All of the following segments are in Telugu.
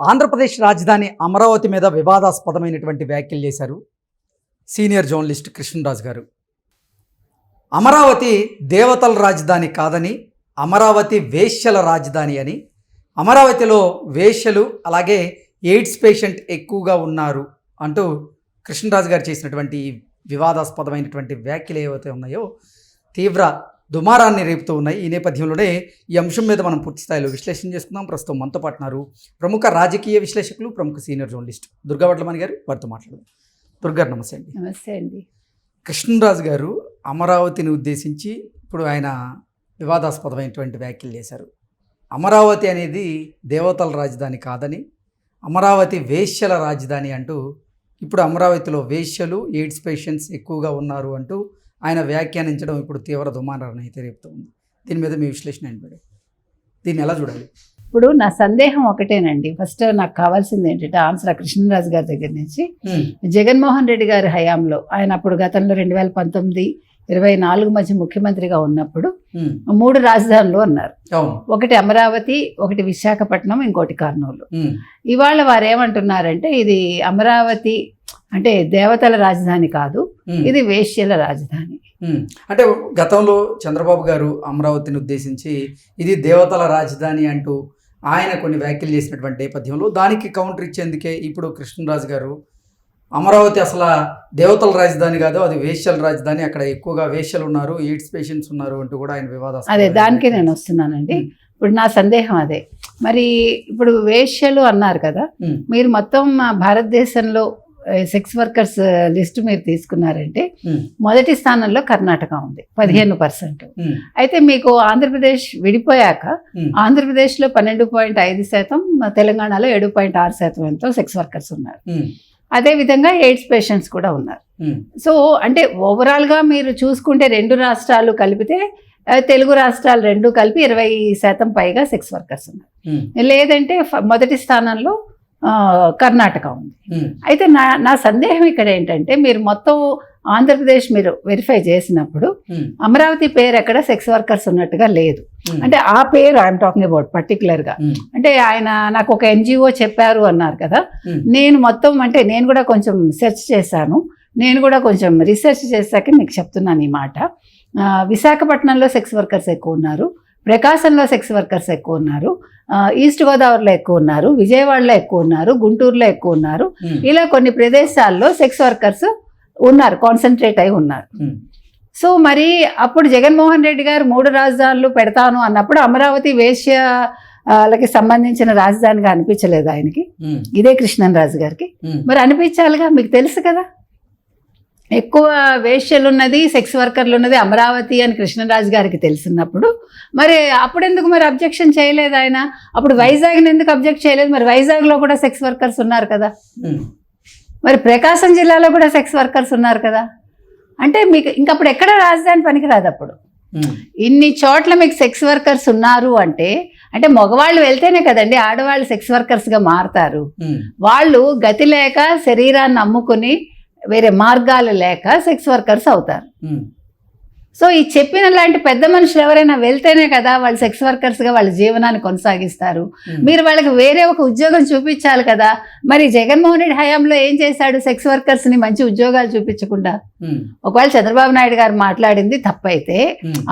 ఆంధ్రప్రదేశ్ రాజధాని అమరావతి మీద వివాదాస్పదమైనటువంటి వ్యాఖ్యలు చేశారు సీనియర్ జర్నలిస్ట్ కృష్ణరాజు గారు. అమరావతి దేవతల రాజధాని కాదని అమరావతి వేశ్యల రాజధాని అని అమరావతిలో వేశ్యలు అలాగే ఎయిడ్స్ పేషెంట్ ఎక్కువగా ఉన్నారు అంటూ కృష్ణరాజు గారు చేసినటువంటి ఈ వివాదాస్పదమైనటువంటి వ్యాఖ్యలు ఏవైతే ఉన్నాయో తీవ్ర దుమారాన్ని రేపుతూ ఉన్నాయి. ఈ నేపథ్యంలోనే ఈ అంశం మీద మనం పూర్తి స్థాయిలో విశ్లేషణ చేసుకుందాం. ప్రస్తుతం మనతో పాటున్నారు ప్రముఖ రాజకీయ విశ్లేషకులు ప్రముఖ సీనియర్ జర్నలిస్ట్ దుర్గా వడ్లమణి గారు. వారితో మాట్లాడదాం. దుర్గా నమస్తే అండి. నమస్తే అండి. కృష్ణరాజు గారు అమరావతిని ఉద్దేశించి ఇప్పుడు ఆయన వివాదాస్పదమైనటువంటి వ్యాఖ్యలు చేశారు. అమరావతి అనేది దేవతల రాజధాని కాదని అమరావతి వేశ్యల రాజధాని అంటూ ఇప్పుడు అమరావతిలో వేశ్యలు ఎయిడ్స్ పేషెంట్స్ ఎక్కువగా ఉన్నారు అంటూ ఆయన వ్యాఖ్యానించడం ఇప్పుడు తీవ్ర దుమారాన్ని అయితే రేపుతుంది దీని మీద మీ విశ్లేషణ ఏంటి దీన్ని ఎలా చూడాలి? ఇప్పుడు నా సందేహం ఒకటేనండి. ఫస్ట్ నాకు కావాల్సింది ఏంటంటే ఆన్సర్ ఆ కృష్ణరాజు గారి దగ్గర నుంచి. జగన్మోహన్ రెడ్డి గారి హయాంలో ఆయన అప్పుడు గతంలో రెండు వేల పంతొమ్మిది ఇరవై నాలుగు మధ్య ముఖ్యమంత్రిగా ఉన్నప్పుడు మూడు రాజధానులు అన్నారు. ఒకటి అమరావతి ఒకటి విశాఖపట్నం ఇంకోటి కర్నూలు. ఇవాళ వారు ఏమంటున్నారంటే ఇది అమరావతి అంటే దేవతల రాజధాని కాదు. ఇది వేశ్యల రాజధాని. ఉమ్, అంటే గతంలో చంద్రబాబు గారు అమరావతిని ఉద్దేశించి ఇది దేవతల రాజధాని అంటూ ఆయన కొన్ని వ్యాఖ్యలు చేసినటువంటి నేపథ్యంలో దానికి కౌంటర్ ఇచ్చేందుకే ఇప్పుడు కృష్ణరాజు గారు అమరావతి అసలు దేవతల రాజధాని కాదు అది వేశ్యల రాజధాని. అక్కడ ఎక్కువగా వేశ్యలు ఉన్నారు ఎయిడ్స్ పేషెంట్స్ ఉన్నారు అంటూ కూడా ఆయన వివాదాలు అదే దానికే నేను వస్తున్నానండి. ఇప్పుడు నా సందేహం అదే. మరి ఇప్పుడు వేశ్యలు అన్నారు కదా మీరు మొత్తం మా భారతదేశంలో సెక్స్ వర్కర్స్ లిస్ట్ మీరు తీసుకున్నారంటే మొదటి స్థానంలో కర్ణాటక ఉంది పదిహేను పర్సెంట్. అయితే మీకు ఆంధ్రప్రదేశ్ విడిపోయాక ఆంధ్రప్రదేశ్లో పన్నెండు పాయింట్ ఐదు శాతం తెలంగాణలో ఏడు పాయింట్ ఆరు శాతం ఎంతో సెక్స్ వర్కర్స్ ఉన్నారు. అదే విధంగా ఎయిడ్స్ పేషెంట్స్ కూడా ఉన్నారు. సో అంటే ఓవరాల్గా మీరు చూసుకుంటే రెండు రాష్ట్రాలు కలిపితే తెలుగు రాష్ట్రాలు రెండు కలిపి ఇరవై శాతం పైగా సెక్స్ వర్కర్స్ ఉన్నారు. లేదంటే మొదటి స్థానంలో కర్ణాటక ఉంది. అయితే నా నా సందేహం ఇక్కడ ఏంటంటే మీరు మొత్తం ఆంధ్రప్రదేశ్ మీరు వెరిఫై చేసినప్పుడు అమరావతి పేరు ఎక్కడ సెక్స్ వర్కర్స్ ఉన్నట్టుగా లేదు. అంటే ఆ పేరు ఐఎమ్ టాకింగ్ అబౌట్ పర్టికులర్గా అంటే ఆయన నాకు ఒక ఎన్జిఓ చెప్పారు అన్నారు కదా. నేను మొత్తం అంటే నేను కూడా కొంచెం సెర్చ్ చేశాను. నేను కూడా కొంచెం రీసెర్చ్ చేశాక మీకు చెప్తున్నాను ఈ మాట. విశాఖపట్నంలో సెక్స్ వర్కర్స్ ఎక్కువ ఉన్నారు. ప్రకాశంలో సెక్స్ వర్కర్స్ ఎక్కువ ఉన్నారు. ఈస్ట్ గోదావరిలో ఎక్కువ ఉన్నారు. విజయవాడలో ఎక్కువ ఉన్నారు. గుంటూరులో ఎక్కువ ఉన్నారు. ఇలా కొన్ని ప్రదేశాల్లో సెక్స్ వర్కర్స్ ఉన్నారు. కాన్సన్ట్రేట్ అయి ఉన్నారు. సో మరి అప్పుడు జగన్మోహన్ రెడ్డి గారు మూడు రాజధానులు పెడతాను అన్నప్పుడు అమరావతి వేశ్యలకి సంబంధించిన రాజధానిగా అనిపించలేదు ఆయనకి. ఇదే కృష్ణన్ రాజు గారికి మరి అనిపించాలిగా? మీకు తెలుసు కదా? ఎక్కువ వేశ్యలు ఉన్నది సెక్స్ వర్కర్లు ఉన్నది అమరావతి అని కృష్ణరాజు గారికి తెలిసినప్పుడు. మరి అప్పుడు ఎందుకు మరి అబ్జెక్షన్ చేయలేదు ఆయన? అప్పుడు వైజాగ్ని ఎందుకు అబ్జెక్ట్ చేయలేదు? మరి వైజాగ్లో కూడా సెక్స్ వర్కర్స్ ఉన్నారు కదా. మరి ప్రకాశం జిల్లాలో కూడా సెక్స్ వర్కర్స్ ఉన్నారు కదా. అంటే మీకు ఇంకప్పుడు ఎక్కడ రాజధాని పనికిరాదు అప్పుడు. ఇన్ని చోట్ల మీకు సెక్స్ వర్కర్స్ ఉన్నారు అంటే అంటే మగవాళ్ళు వెళ్తేనే కదండి ఆడవాళ్ళు సెక్స్ వర్కర్స్గా మారతారు. వాళ్ళు గతి లేక శరీరాన్ని అమ్ముకుని వేరే మార్గాలు లేక సెక్స్ వర్కర్స్ అవుతారు. సో ఈ చెప్పిన లాంటి పెద్ద మనుషులు ఎవరైనా వెళ్తేనే కదా వాళ్ళు సెక్స్ వర్కర్స్గా వాళ్ళ జీవనాన్ని కొనసాగిస్తారు. మీరు వాళ్ళకి వేరే ఒక ఉద్యోగం చూపించాలి కదా మరి జగన్మోహన్ రెడ్డి హయాంలో ఏం చేశాడు సెక్స్ వర్కర్స్ని మంచి ఉద్యోగాలు చూపించకుండా? ఒకవేళ చంద్రబాబు నాయుడు గారు మాట్లాడింది తప్పైతే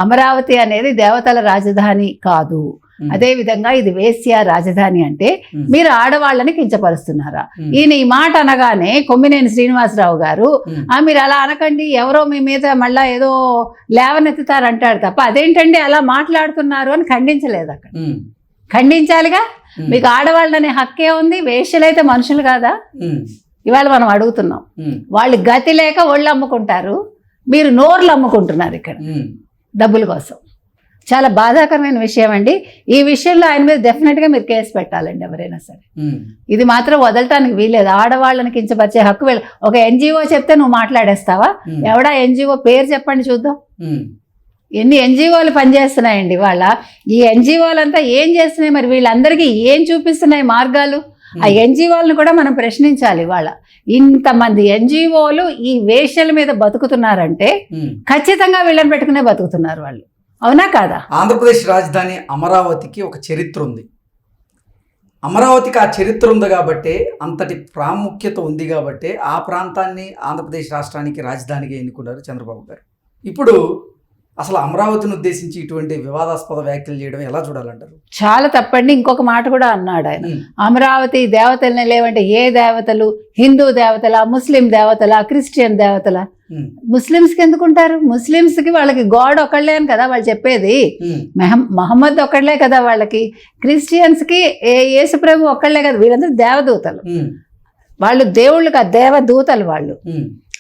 అమరావతి అనేది దేవతల రాజధాని కాదు. అదే విధంగా ఇది వేశ్య రాజధాని అంటే మీరు ఆడవాళ్ళని కించపరుస్తున్నారా? ఈయన ఈ మాట అనగానే కొమ్మినేని శ్రీనివాసరావు గారు ఆ మీరు అలా అనకండి ఎవరో మీ మీద మళ్ళా ఏదో లేవనెత్తుతారు అంటాడు తప్ప అదేంటండి అలా మాట్లాడుతున్నారు అని ఖండించలేదు అక్కడ. ఖండించాలిగా? మీకు ఆడవాళ్ళనే హక్కే ఉంది వేశ్యలైతే మనుషులు కాదా? ఇవాళ మనం అడుగుతున్నాం. వాళ్ళు గతి లేక ఒళ్ళు అమ్ముకుంటారు మీరు నోర్లు అమ్ముకుంటున్నారు ఇక్కడ డబ్బుల కోసం. చాలా బాధాకరమైన విషయం అండి. ఈ విషయంలో ఆయన మీద డెఫినెట్గా మీరు కేసు పెట్టాలండి ఎవరైనా సరే. ఇది మాత్రం వదలటానికి వీలేదు ఆడవాళ్ళని కించపరిచే హక్కు వీళ్ళ ఒక ఎన్జిఓ చెప్తే నువ్వు మాట్లాడేస్తావా? ఎవడా ఎన్జిఓ? పేరు చెప్పండి చూద్దాం. ఎన్ని ఎన్జిఓలు పనిచేస్తున్నాయండి వాళ్ళ ఈ ఎన్జిఓలంతా ఏం చేస్తున్నాయి మరి? వీళ్ళందరికీ ఏం చూపిస్తున్నాయి మార్గాలు? ఆ ఎన్జిఓలను కూడా మనం ప్రశ్నించాలి వాళ్ళ ఇంతమంది ఎన్జిఓలు ఈ వేషల మీద బతుకుతున్నారంటే ఖచ్చితంగా వీళ్ళని పెట్టుకునే బతుకుతున్నారు వాళ్ళు. అవునా కాదా? ఆంధ్రప్రదేశ్ రాజధాని అమరావతికి ఒక చరిత్ర ఉంది. అమరావతికి ఆ చరిత్ర ఉంది కాబట్టి అంతటి ప్రాముఖ్యత ఉంది కాబట్టి ఆ ప్రాంతాన్ని ఆంధ్రప్రదేశ్ రాష్ట్రానికి రాజధానిగా ఎన్నుకున్నారు చంద్రబాబు గారు. ఇప్పుడు అసలు అమరావతిని ఉద్దేశించి ఇటువంటి వివాదాస్పద వ్యాఖ్యలు చేయడం ఎలా చూడాలంటారు? చాలా తప్పండి. ఇంకొక మాట కూడా అన్నాడు ఆయన. అమరావతి దేవతలనే లేవంటే ఏ దేవతలు? హిందూ దేవతల? ముస్లిం దేవతల? క్రిస్టియన్ దేవతల? ముస్లిమ్స్కి ఎందుకుంటారు? ముస్లిమ్స్కి వాళ్ళకి గాడ్ ఒకళ్ళే అని కదా వాళ్ళు చెప్పేది. మెహం మహమ్మద్ ఒక్కళ్ళే కదా వాళ్ళకి. క్రిస్టియన్స్కి ఏ యేసుప్రభు ఒక్కళ్ళే కదా వీళ్ళందరూ దేవదూతలు. ఉమ్, వాళ్ళు దేవుళ్ళు కాదు దేవదూతలు వాళ్ళు.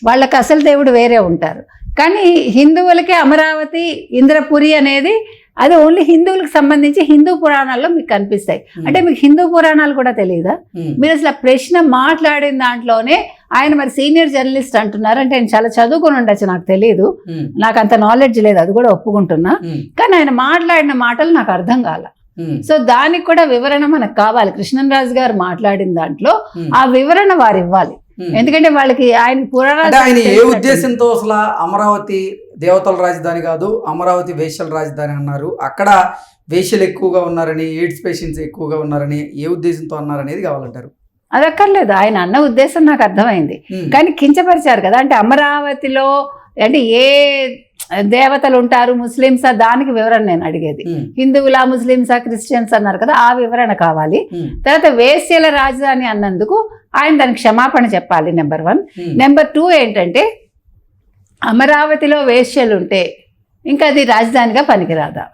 వాళ్ళకి అసలు దేవుడు వేరే ఉంటారు. కానీ హిందువులకి అమరావతి ఇంద్రపురి అనేది అది ఓన్లీ హిందువులకు సంబంధించి హిందూ పురాణాల్లో మీకు కనిపిస్తాయి. అంటే మీకు హిందూ పురాణాలు కూడా తెలియదా మీరు అసలు ప్రశ్న మాట్లాడిన దాంట్లోనే ఆయన మరి సీనియర్ జర్నలిస్ట్ అంటున్నారు. అంటే ఆయన చాలా చదువుకుని ఉండొచ్చు నాకు తెలియదు నాకు అంత నాలెడ్జ్ లేదు అది కూడా ఒప్పుకుంటున్నా. కానీ ఆయన మాట్లాడిన మాటలు నాకు అర్థం కాల. సో దానికి కూడా వివరణ మనకు కావాలి. కృష్ణరాజు గారు మాట్లాడిన దాంట్లో ఆ వివరణ వారు ఇవ్వాలి. ఎందుకంటే వాళ్ళకి ఆయన పురాణాలు ఆయన ఏ. ఉద్దేశంతో అసలు అమరావతి దేవతల రాజధాని కాదు అమరావతి వేశ్యల రాజధాని అన్నారు. అక్కడ వేశ్యలు ఎక్కువగా ఉన్నారని ఎయిడ్స్ పేషెంట్స్ ఎక్కువగా ఉన్నారని ఏ ఉద్దేశంతో అన్నారనేది కావాలంటారు. అది అక్కర్లేదు ఆయన అన్న ఉద్దేశం నాకు అర్థమైంది. కానీ కించపరిచారు కదా. అంటే అమరావతిలో అంటే ఏ దేవతలు ఉంటారు ముస్లిమ్సా? దానికి వివరణ నేను అడిగేది. హిందువులా ముస్లిమ్సా క్రిస్టియన్స్ అన్నారు కదా ఆ వివరణ కావాలి. తర్వాత వేశ్యల రాజధాని అన్నందుకు ఆయన దానికి క్షమాపణ చెప్పాలి నెంబర్ వన్. నెంబర్ టూ ఏంటంటే అమరావతిలో వేశ్యలు ఉంటే ఇంకా అది రాజధానిగా పనికిరాదా?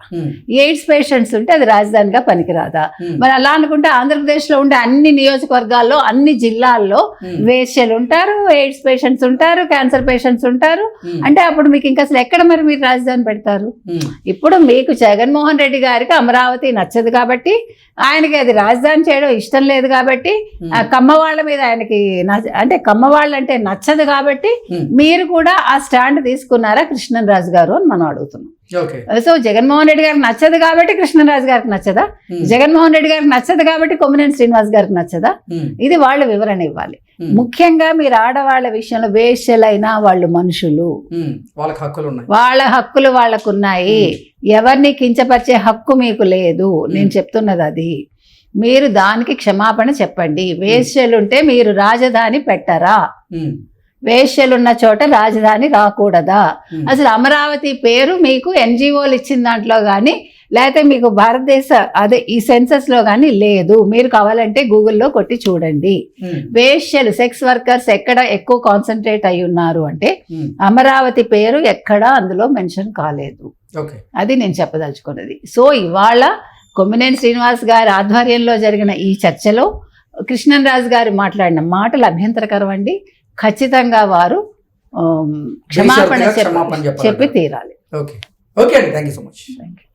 ఎయిడ్స్ పేషెంట్స్ ఉంటే అది రాజధానిగా పనికిరాదా? మరి అలా అనుకుంటే ఆంధ్రప్రదేశ్లో ఉండే అన్ని నియోజకవర్గాల్లో అన్ని జిల్లాల్లో వేశ్యలు ఉంటారు ఎయిడ్స్ పేషెంట్స్ ఉంటారు క్యాన్సర్ పేషెంట్స్ ఉంటారు. అంటే అప్పుడు మీకు ఇంకా అసలు ఎక్కడ మరి మీరు రాజధాని పెడతారు? ఇప్పుడు మీకు జగన్మోహన్ రెడ్డి గారికి అమరావతి నచ్చదు కాబట్టి ఆయనకి అది రాజధాని చేయడం ఇష్టం లేదు కాబట్టి కమ్మ వాళ్ళ మీద ఆయనకి అంటే కమ్మ వాళ్ళు అంటే నచ్చదు కాబట్టి మీరు కూడా ఆ స్టాండ్ తీసుకున్నారా కృష్ణరాజు గారు అని మనం అడుగుతున్నాం. సో జగన్మోహన్ రెడ్డి గారికి నచ్చదు కాబట్టి కృష్ణరాజు గారికి నచ్చదా? జగన్మోహన్ రెడ్డి గారికి నచ్చదు కాబట్టి కొమ్మినేని శ్రీనివాస్ గారికి నచ్చదా? ఇది వాళ్ళు వివరణ ఇవ్వాలి. ముఖ్యంగా మీరు ఆడవాళ్ళ విషయంలో వేశ్యలైనా వాళ్ళు మనుషులు. ఉమ్, వాళ్ళకి హక్కులు ఉన్నాయి. వాళ్ళ హక్కులు వాళ్ళకున్నాయి. ఎవరిని కించపరిచే హక్కు మీకు లేదు. నేను చెప్తున్నది అది. మీరు దానికి క్షమాపణ చెప్పండి. వేశ్యలుంటే మీరు రాజధాని పెట్టరా? ఉమ్, వేశ్యలున్న చోట రాజధాని రాకూడదా? అసలు అమరావతి పేరు మీకు ఎన్జిఓలు ఇచ్చిన దాంట్లో కానీ లేకపోతే మీకు భారతదేశ అదే ఈ సెన్సస్లో కానీ లేదు. మీరు కావాలంటే గూగుల్లో కొట్టి చూడండి. ఉమ్, వేశ్యలు సెక్స్ వర్కర్స్ ఎక్కడ ఎక్కువ కాన్సన్ట్రేట్ అయి ఉన్నారు అంటే అమరావతి పేరు ఎక్కడా అందులో మెన్షన్ కాలేదు. అది నేను చెప్పదలుచుకున్నది. సో ఇవాళ కొమ్మినేని శ్రీనివాస్ గారి ఆధ్వర్యంలో జరిగిన ఈ చర్చలో కృష్ణన్ రాజు గారు మాట్లాడిన మాటలు అభ్యంతరకరం అండి. ఖచ్చితంగా వారు క్షమాపణ. చెప్పి తీరాలి. ఓకే. ఓకే అండి. Thank you so much. Thank you